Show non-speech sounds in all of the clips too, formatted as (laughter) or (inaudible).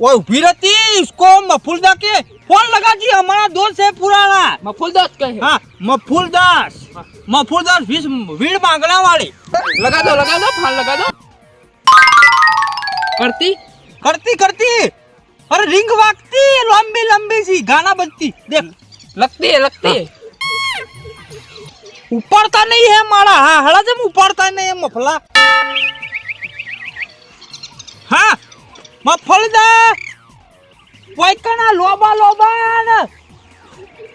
वो उभी रहती इसको मफुलदा के फोन लगा जी हमारा दोस्त है पुराना मफुल दास का है हाँ मफुल दास मफुल दास भीड़ भीड़ मांगना वाले लगा दो लगा दो फोन लगा दो करती करती करती अरे रिंग वागती लंबी लंबी सी गाना बजती देख लगती है लगती है उपाड़ता नहीं है मारा हाँ हड़ा जब उपाड़ता नहीं है मफला हाँ મફલદા પોઈકના લોબા લોબા ને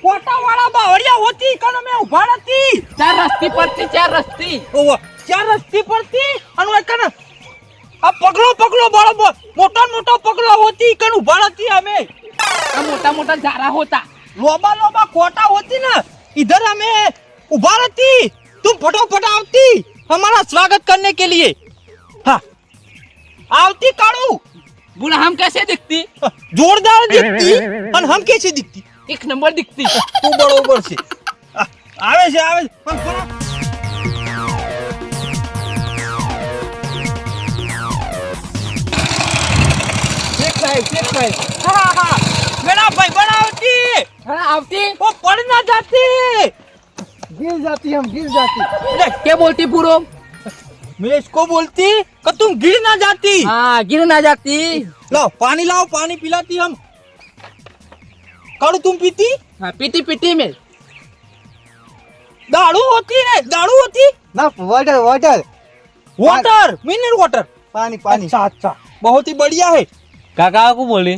કોટા વાળા બાવળિયા હોતી કનો મે ઉભા નથી चार रस्ती पड़ती चार रस्ती ઓવો ચાર રસ્તી પરથી અને ઓય કને આ પગલો પગલો બળો બો- મોટો ને મોટો પગલો હોતી કન ઉભા નથી અમે આ મોટા મોટા જારા હોતા લોબા લોબા કોટા હોતી ને इधर हमें उभा रहती तुम फटाफट आवती हमारा स्वागत करने के लिए हाँ आवती काड़ू बोला हम कैसे दिखती जोरदार दिखती और हम कैसे दिखती एक नंबर दिखती તું બરોબર છે આ- આવે છે આવે છે પણ થોડા शेख साहब शेख साहब હા હા મેરા ભાઈ બનાવતી हाँ आवती वो पड़ ना जाती गिर जाती हम गिर जाती देख, क्या बोलती पूरो मैं इसको बोलती कि तुम गिर ना जाती हाँ गिर ना जाती लाओ पानी लाओ पानी पिलाती हम काड़ू तुम पीती हाँ पीती पीती मैं दारू होती है दारू होती ना water water water mineral water पानी पानी अच्छा अच्छा बहुत ही बढ़िया है काका को बोले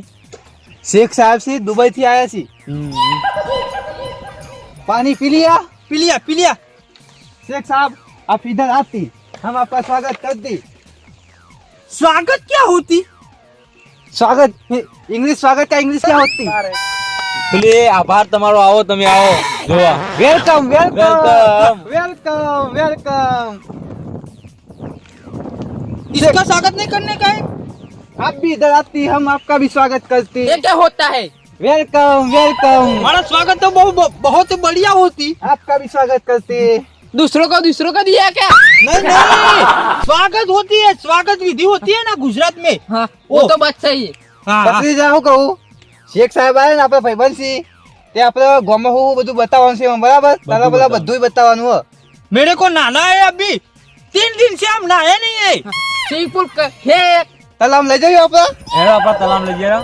शेख साहब से दुबई थी आया सी पानी पी लिया पी लिया पी लिया शेख साहब आप इधर आती हम आपका स्वागत करती स्वागत क्या होती स्वागत इंग्लिश स्वागत का इंग्लिश क्या होती પેલી આભાર તમારો આવો તમે આવો જોવા welcome welcome Welcome. Welcome welcome इसका स्वागत नहीं करने का है आप भी इधर आती हम आपका भी स्वागत करती ये क्या होता है वेलकम वेलकम हमारा स्वागत तो बहुत बहुत बढ़िया होती आपका भी स्वागत करती दूसरों को दूसरों को दिया क्या नहीं नहीं स्वागत होती है स्वागत विधि होती है ना गुजरात में हाँ वो ओ। तो बात सही है हाँ, हाँ। પકડી જાઉં કહું શેખ સાહેબ આવે ને આપણે ભાઈબંધ છીએ તે આપણે ગામમાં હું બધું બતાવવાનું છે એમાં બરાબર તારા બધા બધું બતાવવાનું હો मेरे को नहाना है अभी तीन दिन से हम नहाए नहीं है स्विमिंग पूल का है તલામ લઈ જઈએ આપણે હેડો આપા તલામ લઈ ગયા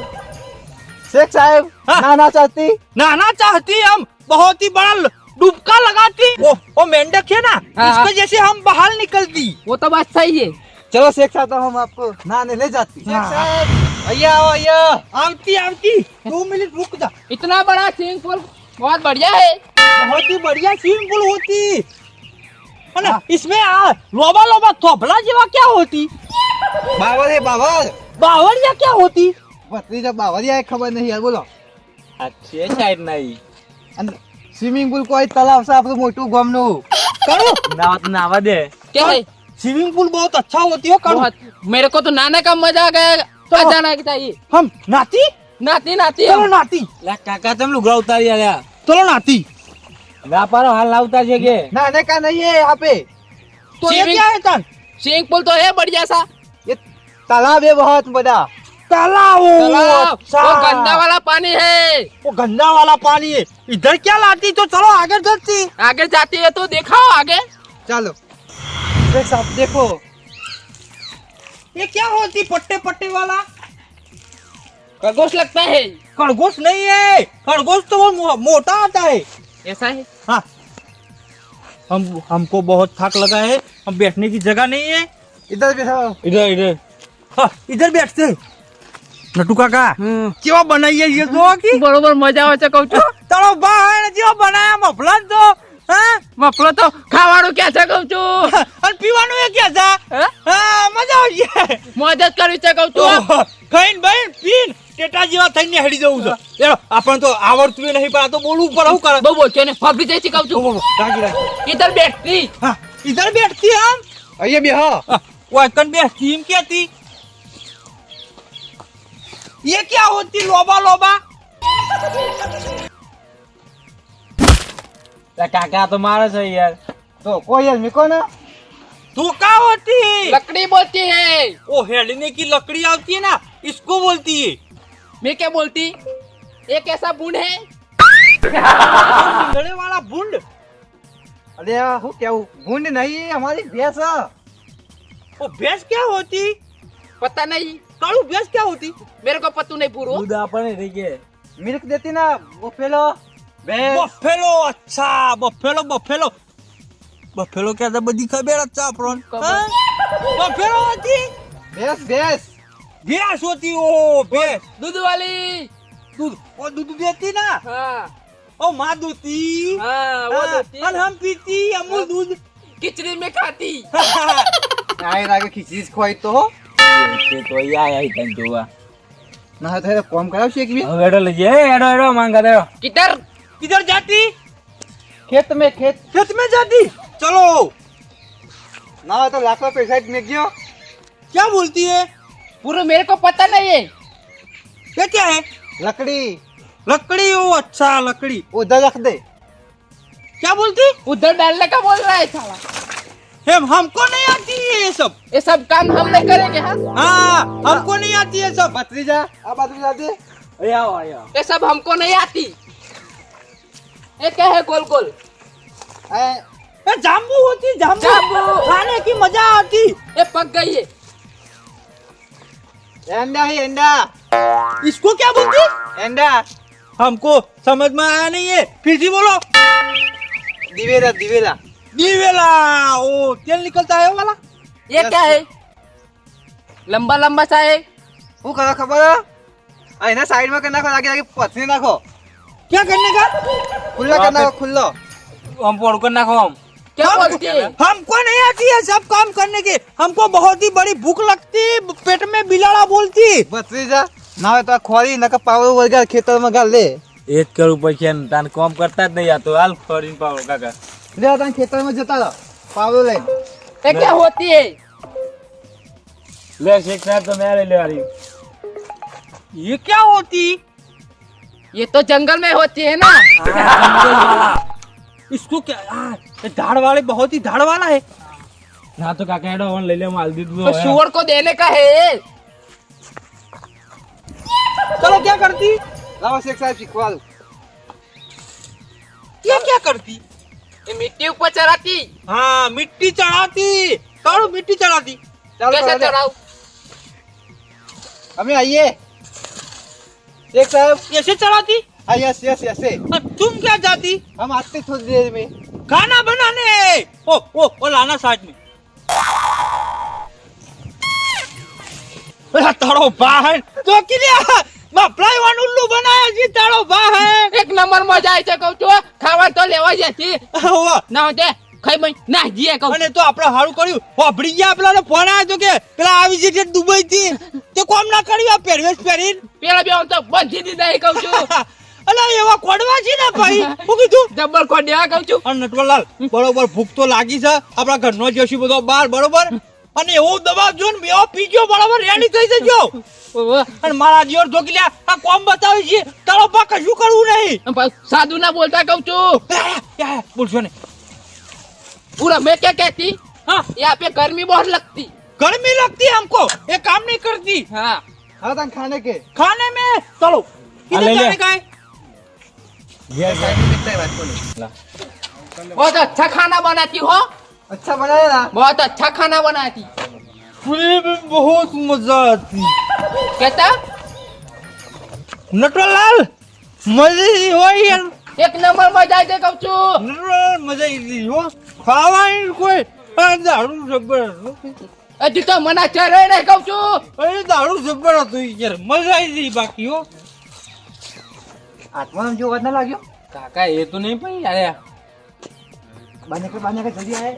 શેખ સાહેબ હા. ના ના ચાહતી नहाना चाहती हम बहुत ही बड़ा डुबका लगाती वो वो मेंढक है ना उसको जैसे हम बाहर निकलती वो तो बात सही है चलो शेख साहब तो हम आपको नहाने ले जाती भैया भैया आमती आमती दो मिनट रुक जा इतना बड़ा स्विमिंग पूल बहुत बढ़िया है बहुत ही बढ़िया स्विमिंग पूल होती है ना इसमें लोबा लोबा थोपला जीवा क्या होती बावर है बावर बावरिया क्या होती पत्नी जब खबर नहीं है बोलो अच्छे शायद नहीं સ્વિમિંગ પુલ કોઈ તલાવ છે આપણું મોટું ગામનું કરું નાવા તો નાવા દે કે ભાઈ स्विमिंग पूल बहुत अच्छा होती है बहुत मेरे को तो नाने का मजा आ गया तो जाना चाहिए हम नाती नाती नाती चलो नाती કાકા તમે લુગડા ઉતારી આલ્યા ચલો નાતી વ્યાપારો હાલ ના ઉતારજે કે નાને કા નહીં હે यहाँ पे तो ये क्या है तन स्विमिंग पूल तो है बढ़िया सा ये तालाब है बहुत बड़ा तालाब वो अच्छा। गंदा वाला पानी है। वो गंदा वाला पानी है। इधर क्या लाती तो चलो आगे चलती। आगे जाती है तो देखाओ आगे। चलो। साहब देखो। ये क्या होती पट्टे पट्टे वाला? खरगोश लगता है। खरगोश नहीं है। खरगोश तो वो मोटा आता है। ऐसा है? हाँ। हम हमको बहुत थक लगा है। हम बैठने की जगह नहीं है। इधर बैठा हाँ। इधर इधर। हाँ इधर बैठते નટુ કેવો બનાવીએ છીએ તો કી. બરોબર મજા આવે છે કહું છું. (laughs) તળો ભાઈ ને જેવો બનાયા મફલન તો હા? મફલો તો ખાવાનું કે છે કહું છું? (laughs) અને પીવાનું એ કે છે? હા? મજા આવી છે. મજા કરી છે કહું છું ખાઈન બઈન પીન ટેટા જેવા થઈને હડી જવું છે. એનો આપણને તો આવડતું નહીં પણ આ તો બોલવું પર આવું કરે? બહુ બોલ છે ને ફાફડી જાય છે કહું છું. રાગી રાગી ઇધર બેઠતી હા ઇધર બેઠતી આમ અહીંયા બે હા. ઓય કન બેઠતી એમ કેતી ये क्या होती लोबा लोबा કાકા તો મારે છે યાર તો કોઈ યાર મીકો ને तो क्या होती लकड़ी बोलती है वो हेलने की लकड़ी आती है ना इसको बोलती है मैं क्या बोलती एक ऐसा बूढ़ है गड़े वाला बुंड અરે આ શું કેવું ભૂંડ નહીં અમારી ભેંસ છે. वो भैंस क्या होती पता नहीं कालू भैंस क्या होती मेरे को पत्तू नहीं पूरो दूध आपने रहिए मिल्क देती ना बफेलो बफेलो अच्छा बफेलो बफेलो बफेलो क्या था बड़ी खबर अच्छा अपन बफेलो होती भैंस भैंस भैंस होती ओ भैंस दूध वाली दूध वो दूध देती ना हाँ ओ माँ दूती हाँ वो दूती और हम पीती अमूल दूध खिचड़ी में खाती आए रागे खिचड़ी खवाई तो તો હો. તે તો ઈ આયા ઈ તને જોવા ના હોય તો એને કોમ કરાવશે એક બી હવે એડો લઈ જાય એડો એડો માંગા દે किधर किधर जाती ખેત મેં ખેત खेत में जाती चलो ના હોય તો લાખો પૈસા જ મેકજો क्या बोलती है पूरा मेरे को पता नहीं है ये क्या है લકડી लकड़ी ओ अच्छा लकड़ी ઉધર રખ દે क्या बोलती उधर डालने का बोल रहा है साला हम हमको नहीं आती है ये सब। ये सब काम हम नहीं करेंगे हाँ? हाँ हमको नहीं आती है सब। भतरीजा आप भतरीजा दे ये सब हमको नहीं आती। ये क्या है गोल गोल? ए जाम्बू होती जाम्बू जाम्बू खाने की मज़ा आती। ये पक गई है। एंडा ही एंडा। इसको क्या बोलती? एंडा। हमको समझ में आया नहीं है। फिर से बोलो। दिवेला दिवेला दीवेला ओ तेल निकलता है वो वाला ये क्या है लंबा लंबा सा है શું કરો ખબર હે? આ એના સાઈડમાં કરી નાખો લાગે લાગે પથરી નાખો क्या करने का ખુલ્લો કરી નાખો ખુલ્લો આમ પોડ કર નાખો આમ क्या हम- बोलती है हमको नहीं आती है सब काम करने की हमको बहुत ही बड़ी भूख लगती पेट में बिलाड़ा बोलती ભત્રીજા ના હોય તો આ ખોરી નકર પાવડો વળગાર ખેતરમાં ગાલ દે એ જ કરવું પડશે ને તાને કોમ કરતા જ નહીં આ તો હાલ ફરીને પાવડો કાકા લે તમે ખેતરમાં જતા રહો પાવડો લઈને ये क्या होती है લે શેખ સાહેબ તો મેં લઈ લેવાની ये क्या होती ये तो जंगल में होती है ना जंगल वाला इसको क्या आ, ये धाड़ वाले बहुत ही धाड़ वाला है ના તો કાકા એડો ઓન લઈ લે હું હાલ દીધું तो તો शुअर को देने का है चलो क्या करती લાવો શેખ સાહેબ શીખવા દઉં क्या क्या करती ये मिट्टी ऊपर चढ़ाती। हाँ मिट्टी चढ़ाती। चलो मिट्टी चढ़ाती। कैसे चढ़ाओ हमें आइए। एक साहब कैसे चढ़ाती? हाँ, यस यस यस तुम क्या जाती? हम आते थोड़ी देर में। खाना बनाने। ओ ओ ओ लाना साथ में। तारो बाहर। तो किया મફલાઈ ઉલ્લુ બનાયા જી તારો ભા હે. એક નંબરમાં જાય છે કહું છું ખાવા તો લેવા જતી હોવા. ના દે ખાઈ મઈ ના જીએ કહું. અને તો આપણે હારું કર્યું. વાપરી ગયા પેલા ફોન આવ્યો તો કે પેલા આવી છે દુબઈ થી તે કોમ ના કર્યું આ પહેરવેશ પહેરીને? પેલા બે તો બંધી દીધા એ કહું છું. (laughs) અલા એવા ખોડવા છે ને ભાઈ? હું કીધું જબ્બર કોડ્યા કહું છું. અને નટવરલાલ બરોબર ભૂખ તો લાગી છે. આપણા ઘરનો જોશી બધો બાર બરોબર? અને એવું દબાવ જો ને મેવો પીજો બરાબર રેડી થઈ જજો ઓહો. અને મારા જીવન ઠોકી લ્યા આ કોમ બતાવી છે તારો પા કશું કરવું નહીં પણ સાધુ ના બોલતા કહું છું યા, યા, બોલશો ને पूरा मैं क्या कहती हाँ यहाँ पे गर्मी बहुत लगती गर्मी लगती है हमको ये काम नहीं करती हाँ हाँ तन खाने के खाने में चलो किधर ले ले। जाने का है बहुत अच्छा खाना बनाती हो अच्छा बनाया ना बहुत अच्छा खाना बनाती पुणे में बहुत मजा आती कहता नटवरलाल मजा ही हो यार एक नंबर में जाए છે કહું છું નટવરલાલ મજા ही हो ખાવાની કોઈ આ દારૂ જબ્બર હતું. હજી તો મને ચરે ને કહું છું અરે દારૂ જબ્બર હતું યાર મજા આવી ગઈ બાકી હો આત્માનો જો વાત ના લાગ્યો કાકા એ તો નહીં પણ યાર બાને કે બાને કે જલ્દી આય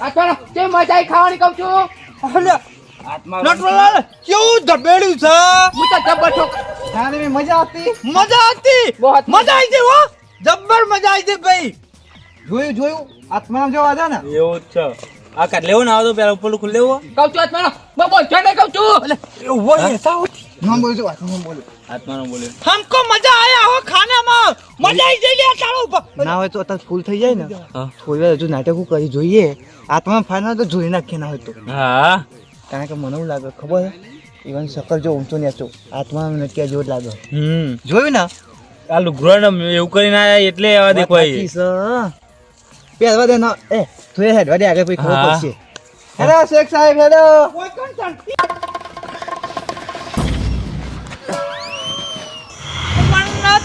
આ તે મજાઈ ખાવાની કહું છું? અલ્યા નટવલાલ કેવું ધબેડ્યું છે? હું તો જબર મજા આવતી? મજા આવતી? મજા આવી ગઈ હો. જબર મજા આવી ગઈ ભાઈ. જોયું જોયું? આત્મારામ જેવો આજા ને? એવું જ છે. આ કાટ લેવો ને આવો તો છું આત્મારામ. બોલ બોલ કહું છું. એટલે એવું હોય સાવ. બોલ. હમકો મજા આયા હો ખાનામાં મજા આવી જઈ લે તારો ના હોય તો અત્યારે ફૂલ થઈ જાય ને? થોડી વાર હજુ નાટકો કરી જોઈએ આત્મા ફાઈનલ તો જોઈ નાખીએ ના હોય તો હા કારણ કે મને એવું લાગે ખબર ઇવન સકર જો ઊંચો નેચો આત્મા નટક્યા જેવો લાગે હમ જોયું ને? આ લુગરોન એવું કરીને આયા એટલે આવા દેખવાય. પહેરવા દે ના એ તું હેડવા દે આગળ કોઈ ખબર પડશે. હેલો શેખ સાહેબ હેલો. કોઈ કોણ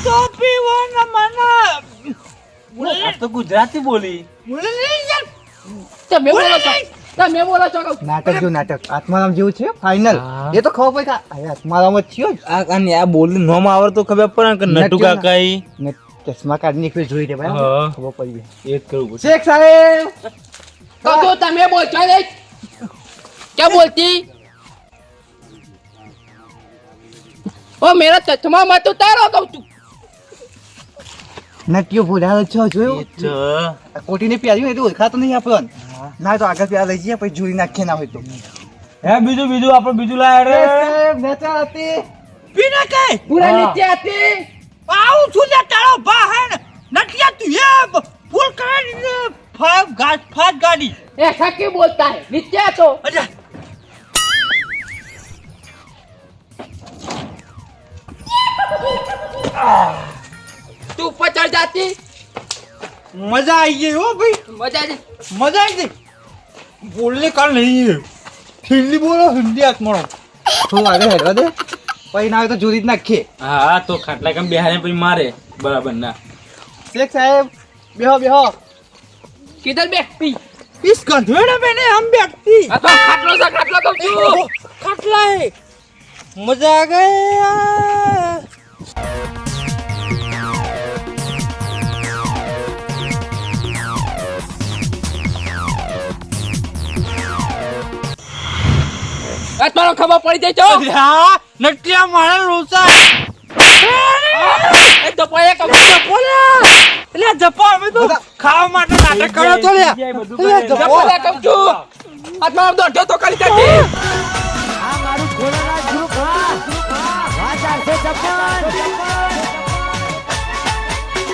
તો પીવો ને મને તો ગુજરાતી બોલી. તમે બોલો છો. તમે બોલો છો. નાટક જો નાટક. આત્મારામ જેવું છે? ફાઇનલ એ તો ખબર પડી અરે આત્મારામ જ છે આ અને આ બોલી નોમ આવર તો ખબર પડે કે નટુ કાકાઈ ચશ્મા કાઢી નીકળી જોઈ રે ભાઈ. ખબર પડી એ જ કરવું પડશે શેખ સાહેબ! તો તમે બોલ ને ક્યાં બોલતી? ઓ મેરા ચશ્મા તો ઉતારો કહું છું. નટિયો ભૂલાવે છો જોયું? પ્યારી પ્યાર્યું એટલે ઓળખાતો નહીં આપણને. ના તો આગળ પ્યાર લઈ જઈએ પછી જોઈ નાખીએ ના હોય તો. હે બીજું બીજું આપણે બીજું લાય રે નેતા હતી. પીને કઈ? પૂરા નીચે હતી. આવું છું ને તારો ભા હે તું હે ફૂલ કરીને ફાઈવ ગાડ ફાટ ગાડી. એ સાકી બોલતા હે નીચે તો અચ્છા. Ah! तू ऊपर चढ़ जाती મજા આવી ગઈ હો ભાઈ मजा आ जाए मजा आई गई बोलने का नहीं है हिंदी बोलो हिंदी आत्मा થોડું આગળ હેડવા દે પછી ના હોય તો જોડી જ નાખીએ હા હા તો ખાટલા કામ બેહારે પછી મારે બરાબર ના શેખ સાહેબ બેહો બેહો किधर बैठती इस गधेड़े में नहीं हम व्यक्ति आ तो खाटलो सा खाटलो कहूं છું खटला है मजा आ गया તમારો ખબર પડી જઈ છો નટિયા મારા રોસા એ દપાયા કમ જપો લે એટલે જપો હવે તો ખાવા માટે નાટક કરો છો લે જપો લે કમ છું? આત્મા દોઢો તો કરી દેતી આ મારું ખોલા ના જુખા વાચાર છે જપન.